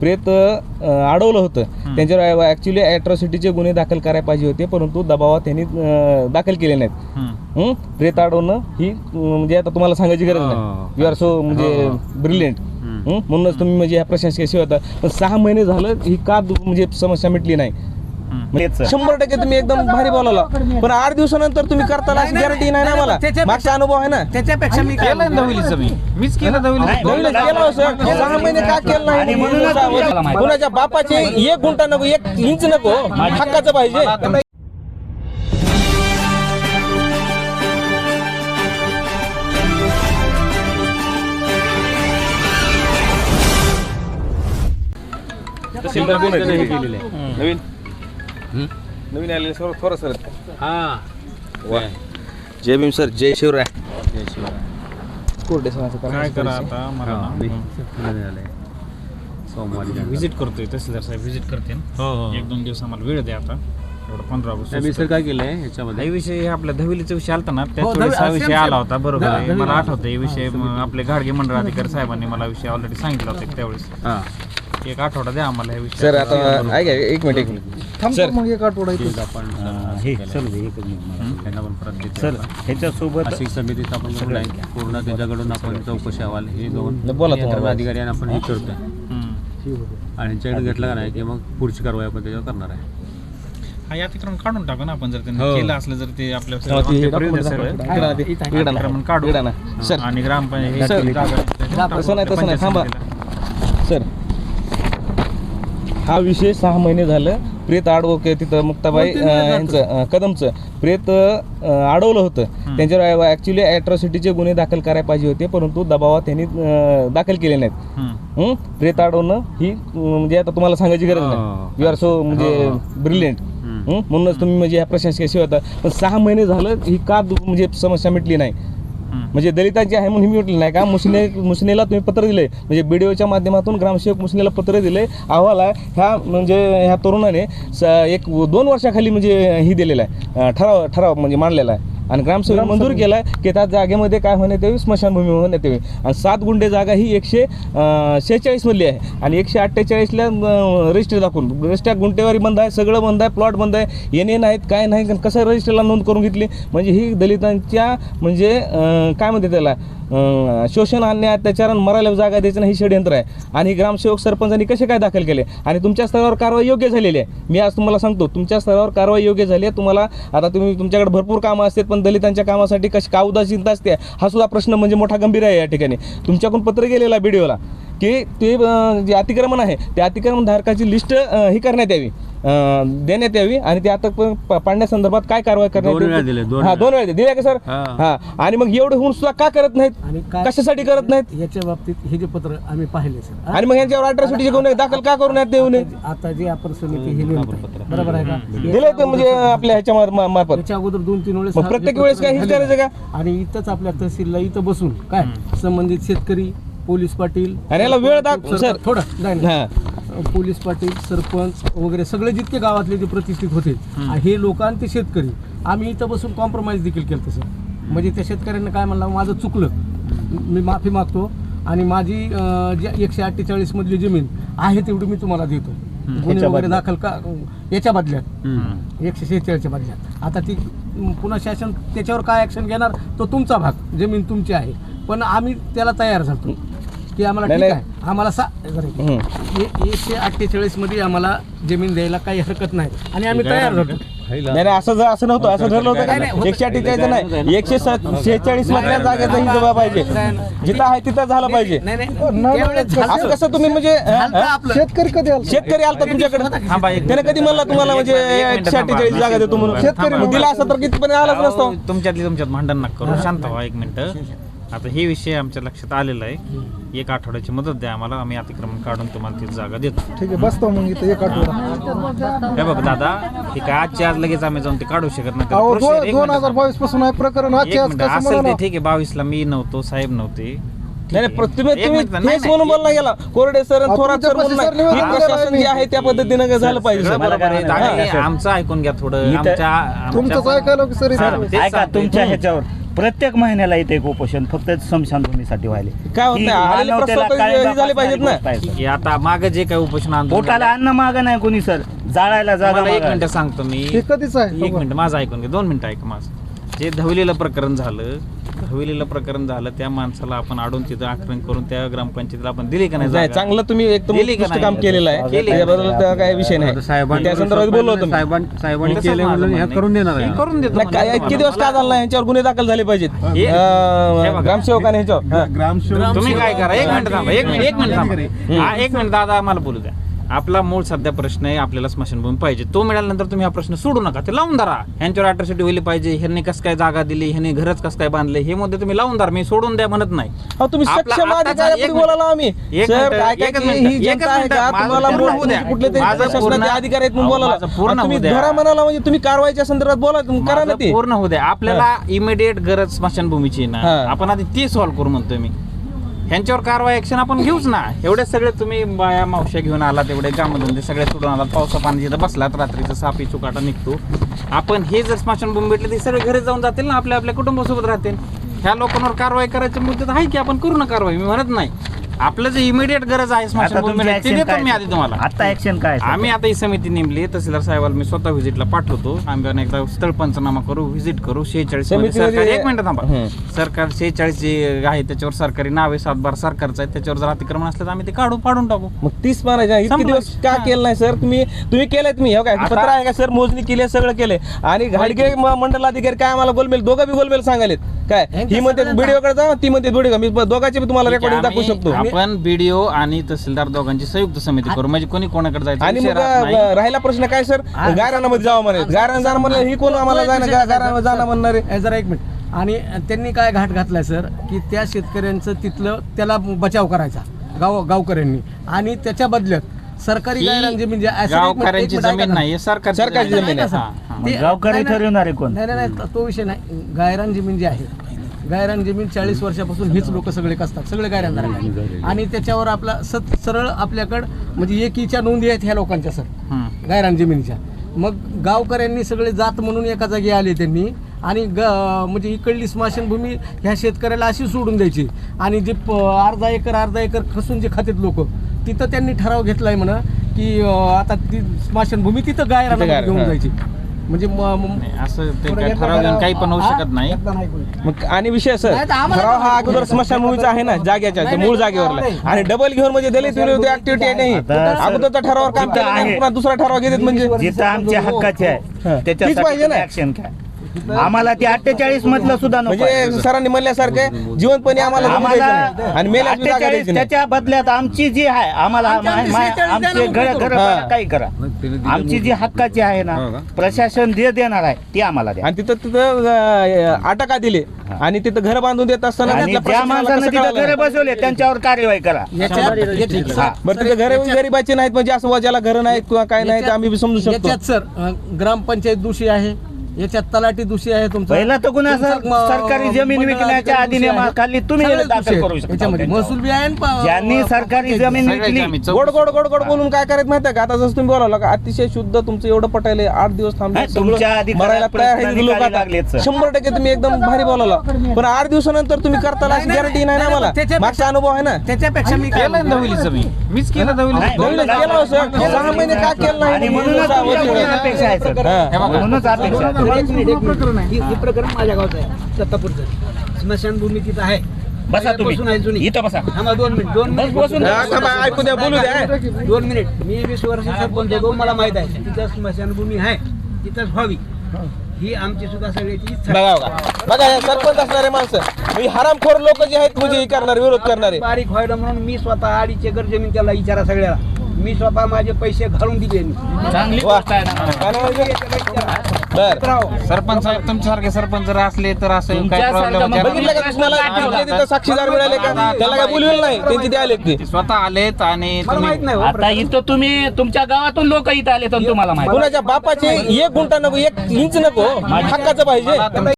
प्रेत अडवलं होतं. त्यांच्यावर ॲक्च्युली ॲट्रॉसिटीचे गुन्हे दाखल करायला पाहिजे होते परंतु दबावात त्यांनी दाखल केले नाहीत? प्रेत अडवणं ही म्हणजे आता तुम्हाला सांगायची गरज नाही. यू आर सो म्हणजे ब्रिलियंट म्हणूनच तुम्ही म्हणजे ह्या प्रशासकीय सेवा पण सहा महिने झालं ही का म्हणजे समस्या मिटली नाही. म्हणजे शंभर टक्के तुम्ही एकदम भारी बोलावला पण आठ दिवसानंतर तुम्ही करताला अशी गॅरंटी नाही ना मला मागचा अनुभव आहे ना? त्याच्यापेक्षा मी केलंय ना दहवीलीचं मी मीच केलं दहवीला. केलं सर. सहा महिने का केलं नाही? कुणाच्या बापाचे एक गुंटा नको एक इंच नको. हक्काचं पाहिजे. तहसीलदार कोण आहे? नवीन? नवीन आलेले सर थोडं सर वा. जय भीम सर जय शिवराय. कोरडे सरांचं कारण काय असं करा. आता मला ना. सोमवारी व्हिजिट करतोय तहसीलदार साहेब व्हिजिट करते एक दोन दिवस आम्हाला वेळ द्या आता. एवढं पंधरा मी सर काय केलंय ह्याच्यामध्ये हा विषय आपल्या दहवीलीचा विषय आलता ना त्याच हो, हा विषय आला होता बरोबर आहे. मला आठवतं हे विषय आपले घाडगे मंडळ अधिकारी साहेबांनी मला विषय ऑलरेडी सांगितला होता त्यावेळेस. हा. एक आठवडा द्या आम्हाला हे सर आता ऐका एक मिनिट एक मिनिट मग एक आठवडा आपण हे चल दे एकच मिनिट मला. त्यांना पण परत देतो सर आपण. ह्याच्यासोबत अशी समितीत आपण. पूर्ण त्याच्याकडून आपण चौकशी अहवाल हे दोन बोला तुम्हाला. अधिकारी आणि आपण हे करतोय हम्म. आणि घेतलं का नाही की मग पुढची कारवाई आपण त्याच्यावर करणार आहे हा या अतिक्रमण काढून टाकू ना आपण जर त्यांनी हो. केलं असलं जर ते आपल्या ते सगळं document on paper दाखवा. सगळं. इकडं आधी. इकडं आणा. अतिक्रमण काढू इकडं आणा. सर आणि ग्रामपंचायत सर, जागा- तसं नाही तसं नाही थांबा पंचायत सर हा विषय सहा महिने झालं. प्रेत अडवके तिथं मुक्ताबाई यांचं कदमचं. प्रेत अडवलं होतं. त्यांच्यावर ॲक्च्युली ॲट्रॉसिटीचे गुन्हे दाखल करायला पाहिजे होते परंतु दबावात त्यांनी दाखल केले नाहीत. हम्म. हं? प्रेत अडवणं ही म्हणजे आता तुम्हाला सांगायची गरज नाही. यू आर सो म्हणजे ब्रिलियंट म्हणूनच तुम्ही म्हणजे ह्या प्रशासकीय सेवा पण सहा महिने झालं ही का म्हणजे समस्या मिटली नाही. म्हणजे दलितांची आहे म्हणून मी म्हटलं नाही का? मुसने मुसनेला तुम्ही पत्र दिले. म्हणजे बीडीओच्या माध्यमातून ग्रामसेवक मुसनेला पत्र दिले. अहवाल आहे. ह्या म्हणजे ह्या तरुणाने स एक दोन वर्षाखाली म्हणजे ही दिलेला आहे. ठराव ठराव म्हणजे मांडलेला आहे. आणि ग्रामसेवक मंजूर केला आहे की त्या जागेमध्ये काय होण्यात यावी स्मशानभूमी होण्यात यावी आणि सात गुंडे जागा ही एकशे शेहेचाळीस मधली आहे. आणि एकशे अठ्ठेचाळीसला रजिस्टर दाखवून. रजिस्टर गुंटेवारी बंद आहे सगळं बंद आहे प्लॉट बंद आहे येणे नाहीत काय नाही कसं रजिस्टरला नोंद करून घेतली? म्हणजे ही दलितांच्या म्हणजे काय म्हणते त्याला शोषण अन्याय अत्याचार आणि मरायला जागा द्यायचं नाही ही षडयंत्र आहे. आणि ग्रामसेवक सरपंचांनी कसे काय दाखल केले? आणि तुमच्या स्तरावर कारवाई योग्य झालेली आहे. मी आज तुम्हाला सांगतो तुमच्या स्तरावर कारवाई योग्य झाली आहे. तुम्हाला आता तुम्ही तुमच्याकडे भरपूर कामं असतात पण दलितांच्या कामासाठी कशी का उदासीनता असते हा सुद्धा प्रश्न म्हणजे मोठा गंभीर आहे या ठिकाणी. तुमच्याकडून पत्र गेलेला व्हिडिओला. की ते जे अतिक्रमण आहे त्या अतिक्रमण धारकाची लिस्ट ही करण्यात यावी. देण्यात यावी आणि ते आता पाडण्यासंदर्भात काय कारवाई करण्यात दोन वेळा येईल? दिले, दोन हा. दोन वेळा दिले. का सर? हा. हा. आणि मग एवढे होऊन सुद्धा का करत नाहीत? कशासाठी करत नाहीत? याच्या बाबतीत हे जे पत्र आम्ही पाहिले सर. आणि मग यांच्यावर अठराशेटीचे गुन्हे दाखल का करू नयेत देऊ नये आता जे आपण समिती हे बरोबर आहे का? दिले तर म्हणजे आपल्या ह्याच्या मार्फत. याच्या अगोदर दोन तीन वेळेस हा प्रत्येक वेळेस काय हेच झालेलं करायचं आहे. आणि इथंच आपल्या तहसीलला इथं बसून काय संबंधित शेतकरी पोलीस पाटील आणि याला वेळ दाख- सरपंच, सर. थोडं नाही, नाही. हा. पोलीस पाटील सरपंच वगैरे सगळे जितके गावातले जे प्रतिष्ठित होते हे लोक आणि ते शेतकरी. आम्ही इथं बसून कॉम्प्रोमाइज देखील केलं तसं म्हणजे त्या शेतकऱ्यांना काय म्हणलं माझं चुकलं. मी माफी मागतो आणि माझी अं, जी एकशे अठ्ठेचाळीस मधली जमीन आहे तेवढी मी तुम्हाला देतो. गुन्हे वगैरे दाखल का याच्या बदल्यात. एकशे शेहेचाळीसच्या बदल्यात. आता ती पुन्हा शासन त्याच्यावर काय ऍक्शन घेणार तो तुमचा भाग. जमीन तुमची आहे. पण आम्ही त्याला तयार झालो. की आम्हाला ठीक नाही. आहे. आम्हाला सा. ए- एकशे अठ्ठेचाळीसमध्ये आम्हाला जमीन द्यायला काही हरकत नाही. आणि आम्ही तयार झालो. नाही नाही असं जर असं नव्हतं. असं ठरलं होतं नाही, एकशे अठ्ठेचाळीस नाही. एकशे शेहेचाळीस मधल्या जागेचा ही जबाब पाहिजे. जिथं आहे तिथं झालं पाहिजे. नाही नाही. त्यावेळेस झालं. असं कसं तुम्ही म्हणजे झालं हा? आपलं. शेतकरी कधी शेतकरी आलता तुमच्याकडे थांबा एक त्याने कधी म्हणला तुम्हाला म्हणजे एक मिनिट एकशे थांबा. अठ्ठेचाळीस जागा देतो म्हणून. शेतकरी दिला असं तर कितीपर्यंत आलाच नसतो. अहो, तुमच्यातली तुमच्यात भांडण नका करू. शांत व्हा एक मिनिट. आता हे विषय आमच्या लक्षात आलेला आहे एक आठवड्याची मदत द्या आम्हाला आम्ही अतिक्रमण काढून तुम्हाला ती जागा देतो ठीक आहे बसतो मग इथं एक आठवडा हे बघ दादा हे काय आजच्या आज लगेच आम्ही जाऊन ते काढू शकत नाही अहो दोन एक दोन मिनिट हजार. बावीसपासून आहे प्रकरण एक आजच्या आज मिनिट कसं असेल ते? ठीक आहे बावीसला मी नव्हतो साहेब नव्हते नाही आहे. नाही तुम्ही एक तुम्ही मिनिट, नाही, तेच नाही. म्हणून बोलला गेला कोरडे सर आपण थोरात सर तुमच्या म्हणून पशी सर नाही. निवेदन दिलं प्रशासन आहे जे आहे त्या पद्धतीनं झालं पाहिजे सगळं. बरोबर आहे. आमचं ऐकून घ्या थोडं इथं- आमच्या आमच्या- तुमचंच ऐकायला की सर हा. तेच ऐका सांगतोय. तुमच्या ह्याच्यावर प्रत्येक महिन्याला इथे एक उपोषण फक्त स्मशानभूमीसाठी व्हायले. काय होत ही नाही आलेले मानवतेला प्रस्ताव तर काळिंबा हे झाले पाहिजेत ना. फासणारी गोष्ट आहे, सर. की आता मागं जे काही उपोषण आंदोलन पोटाला अन्न माग नाही कोणी सर. जाळायला जागा मला एक मागं. मिनिट सांगतो मी. हे कधीच आहे? एक मिनिट माझं ऐकून घे. दोन मिनिटं ऐका माझं. जे धवलेलं प्रकरण झालं धवलेलं प्रकरण झालं त्या माणसाला आपण आडून तिथं आक्रमण करून त्या ग्रामपंचायतीला आपण दिली का नाही नाही जागा? चांगलं तुम्ही एकदम दिली का उत्कृष्ट नाही? काम केलेलं आहे केली? त्याबद्दल तर काही विषय नाही साहेबांनी त्या संदर्भात बोललो होतो मी. साहेबांनी तसंच केले माझं म्हणून ह्या म्हणणं करून देणार आहे. आहे हे करून देतो नाही, काय-. इतके दिवस का झाला नाही यांच्यावर गुन्हे दाखल झाले पाहिजेत हे- हे बघा. ग्रामसेवकाने ह्याच्यावर हा. ग्रामसेवक तुम्ही काय करा एक मिनिट थांबा एक मिनिट एक मिनिट थांबा हा, एक मिनिट दादा आम्हाला बोलू द्या आपला मूळ सध्या प्रश्न आहे आपल्याला स्मशानभूमी पाहिजे तो मिळाल्यानंतर तुम्ही हा प्रश्न सोडू नका ते लावून धरा ह्यांच्यावर अट्रॉसिटी होईल पाहिजे ह्यांनी कसं काय जागा दिली ह्यांनी घरच कसं काय बांधले हे मुद्दे तुम्ही लावून धरा मी सोडून द्या म्हणत नाही अहो, तुम्ही आपला सक्षम आताचा- अधिकाऱ्यापुढे एक मिनिट. बोलायला आम्ही एक सर मिनिट, काय एकच काय मिनिट, ही एकच जनता आहे मिनिट. का माझं तुम्हाला पूर्ण होऊ द्या. कुठले तरी माझं प्रशासनाचे पूर्ण- अधिकारी आहेत म्हणून अहो, बोलायला माझं पूर्ण आणि तुम्ही होऊ द्या. धरा म्हणाला म्हणजे तुम्ही कारवाईच्या संदर्भात बोला तुम्ही करा ना माझं ते पूर्ण होऊ द्या आपल्याला इमिडिएट गरज स्मशानभूमीची आहे ना हा. आपण आधी ती सॉल्व्ह करू म्हणतोय मी ह्यांच्यावर कारवाई ॲक्शन आपण घेऊच ना. एवढे सगळे तुम्ही बाया मावश्या घेऊन आलात तेवढे कामधंदे सगळे सोडून आलात पावसा पाणी जिथं बसलात रात्रीचं सापी चुकाटा निघतो. आपण हे जर स्मशानभूमी भेटले ते सगळे घरी जाऊन जातील ना आपल्या आपल्या कुटुंबासोबत राहतील. ह्या लोकांवर कारवाई करायची मुद्दे आहे की आपण करू ना कारवाई मी म्हणत नाही. आपलं जे इमिडिएट गरज आहे आता स्मशानभूमी तुमची ते action देतो काय मी आधी तुम्हाला. आता ऍक्शन काय? आम्ही आता ही समिती नेमली तहसीलदार साहेबाला मी स्वतः व्हिजिटला पाठवतो. आम्ही एकदा स्थळ पंचनामा करू व्हिजिट करू. शेहेचाळीस समितीमध्ये- सरकारी एक मिनिट थांबा. सरकार शेहेचाळीस जे आहे त्याच्यावर सरकारी नाव आहे सातबार सरकारचं आहे त्याच्यावर जर अतिक्रमण असलं तर आम्ही ते काढू पाडून टाकू. मग तीस इतके संपलं. दिवस का हा. केलं नाही सर? तुम्ही तुम्ही केलंय तुम्ही हो काय? आता- पत्र आहे का सर? मोजणी केली आहे, सगळं केलंय. आणि घाडगे म- मंडलाधिकारी काय आम्हाला गोलमेल दोघं बी गोलमेल सांगालेत. काय? ही म्हणते व्हिडिओकडे जा ती म्हणते व्हिडिओ मी दोघांचे बी तुम्हाला ठीक आहे, रेकॉर्डिंग दाखवू आम्ही- शकतो. आपण बीडीओ आणि तहसीलदार दोघांची संयुक्त समिती करू म्हणजे कोणी कोणाकडे जायचं आणि विषय मग राहत नाही. अं, राहिला प्रश्न काय सर गायरानामध्ये जावं म्हणे गायरान जाणं म्हणलं ही कोण आम्हाला जाणं गायरान जाणं म्हणणार आहे ए, जरा एक मिनिट आणि त्यांनी काय घाट घातलाय सर की त्या शेतकऱ्यांचं तिथलं त्याला बचाव करायचा गाव गावकऱ्यांनी आणि त्याच्या बदल्यात सरकारी ही गायरान जमीन जे आहे- सर, एक मिनिट, एक गावकऱ्यांची मिनिट ऐका जमीन ना. नाही सरकारची सरकारची जमीन आहे. आहे. हा, हा. ते- मग गावकरी नाही, नाही. ठरवणारे कोण? नाही नाही नाही, तो विषय नाही गायरान जमीन जी आहे गायरान जमीन चाळीस वर्षापासून हीच लोक सगळे कसतात सगळे गायरानदार आहेत. आणि त्याच्यावर आपला सत सरळ आपल्याकडं म्हणजे एकीच्या नोंदी आहेत ह्या लोकांच्या सर. गायरान जमिनीच्या. मग गावकऱ्यांनी सगळे जात म्हणून एका जागी आले त्यांनी आणि ग म्हणजे इकडली स्मशानभूमी ह्या शेतकऱ्याला अशी सोडून द्यायची. आणि जे प- अर्धा एकर अर्धा एकर खसून जे खातात लोक तिथं त्यांनी ठराव घेतलाय म्हणा की अं, आता ती स्मशानभूमी तिथं तिथं गायरान गायरान, घेऊन हां. जायची. म्हणजे म- म- नाही, असं ते काय ठराव? काही पण होऊ? शकत नाही. मग आणि विषय सर नाही तर आम्हाला ठराव हा अगोदर स्मशानभूमीचा आहे ना जाग्याच्या त्या मूळ जागेवरला. आणि डबल घेऊन म्हणजे दलित विरोधी ऍक्टिव्हिटी आहे नाही आता- अगोदरच्या ठरावावर काम केलं नाही आहे. पुन्हा दुसरा ठराव घेतात म्हणजे जिथं आमच्या हक्काचे हा. आहे तीच पाहिजे त्याच्यासाठी ना. ऍक्शन काय आम्हाला ते अठ्ठेचाळीस मधलं सुद्धा नको आहे. म्हणजे सरांनी म्हणल्यासारखं जिवंतपणे आम्हाला जमू द्यायचं नाही. आम्हाला आणि मेल्याची जागा अठ्ठेचाळीस द्यायची नाही. त्याच्या बदल्यात आमची जी आहे आम्हाला आमच्या मा- मा- आमची घर घर काही करा. आमची जी हक्काची आहे ना हो का? प्रशासन जे देणार आहे ती आम्हाला द्या. आणि तिथं तिथं अं, अटका दिले. आणि तिथं घर बांधून देत असताना आणि त्यातल्या ज्या प्रशासनाला माणसानं कसं तिथं कळालं? घरे नाही? बसवले त्यांच्यावर कार्यवाही करा. याच्यात याच्यात- हा. बरं तिथं घर गरीबाचे नाहीत म्हणजे असं ज्याला घर नाहीत किंवा काय नाही ते आम्ही बी समजू शकतो. याच्यात सर अं, ग्रामपंचायत दोषी आहे. याच्यात तलाठी दोषी आहे तुमचा. पहिला तर गुन्हा सर तुमचा, म- सरकारी जमीन मंडळ विकण्याच्या अधिकारी दोषी अधिनियमाखाली तुम्ही सगळेच दाखल दोषी आहेत. करू शकता. याच्यामध्ये त्यांच्यावर. महसूल बी आहे आणि प- ज्यांनी सरकारी जमीन सगळ्याची विकली आम्ही गोड चौकशी गोड गोड गोड बोलून काय करायचं माहिती आहे का? आता जसं तुम्ही बोलावलं का अतिशय शुद्ध तुमचं एवढं पटायले आठ दिवस थांबले नाही, तुमच्या अधिकारात मरायला तयार आहे लोक निकाली आता. शंभर टक्के तुम्ही एकदम भारी बोलावला. पण आठ दिवसानंतर तुम्ही करताल अशी नाही, गॅरंटी नाही ना नाही, मला मागचा अनुभव आहे ना? त्याच्यापेक्षा मी काय केलंय ना दहवीलीचं मी मीच केलं नाही, दहवीलीचं केलं हो, सर. सहा महिने का केलं नाही? आणि म्हणूनच तुमच्यापुढे. अपेक्षा आहे हा. म्हणूनच अपेक्षा आहे. एक मिनिट एक मिनिट. ही ही प्रकरण माझ्या गावचं आहे दत्तापूरचं स्मशानभूमी तिथं आहे. बसा पहिल्यापासून आहे जुनी. तुम्ही इथं बसा. थांबा दोन मिनिट दोन मिनिट. बसून हा, थांबा, ऐकू द्या बोलू द्या. दोन मिनिट. मी वीस वर्ष सरपंच होतो मला माहीत आहे. तिथं स्मशानभूमी आहे. तिथंच व्हावी. ही आमची सुद्धा सगळ्याची इच्छा आहे. बघा बघा. बघा हे सरपंच असणारे माणसं. ही हरामखोर लोक जे आहेत म्हणजे हे करणारे विरोध करणारे. बारीक व्हायला म्हणून मी स्वतः अडीच एकर जमीन त्याला विचारा सगळ्याला. मी स्वतः माझे पैसे घालून दिले. चांगली वा. गोष्ट आहे ना? बर. सरपंच साहेब तुमच्यासारखे सरपंच जर असले तर असं काय प्रॉब्लेम बघितलं का तिथं साक्षीदार मिळाले का? त्याला काय बोलवेल नाही? त्यांची ते आले ते. स्वतः आलेत आणि मला तुम्ही माहीत नाही हो आता इथं तुम्ही तुमच्या गावातून लोक इथं आले तर तुम्हाला माहिती. कुणाच्या बापाचे एक गुंठा नको एक इंच नको. हक्काचं पाहिजे.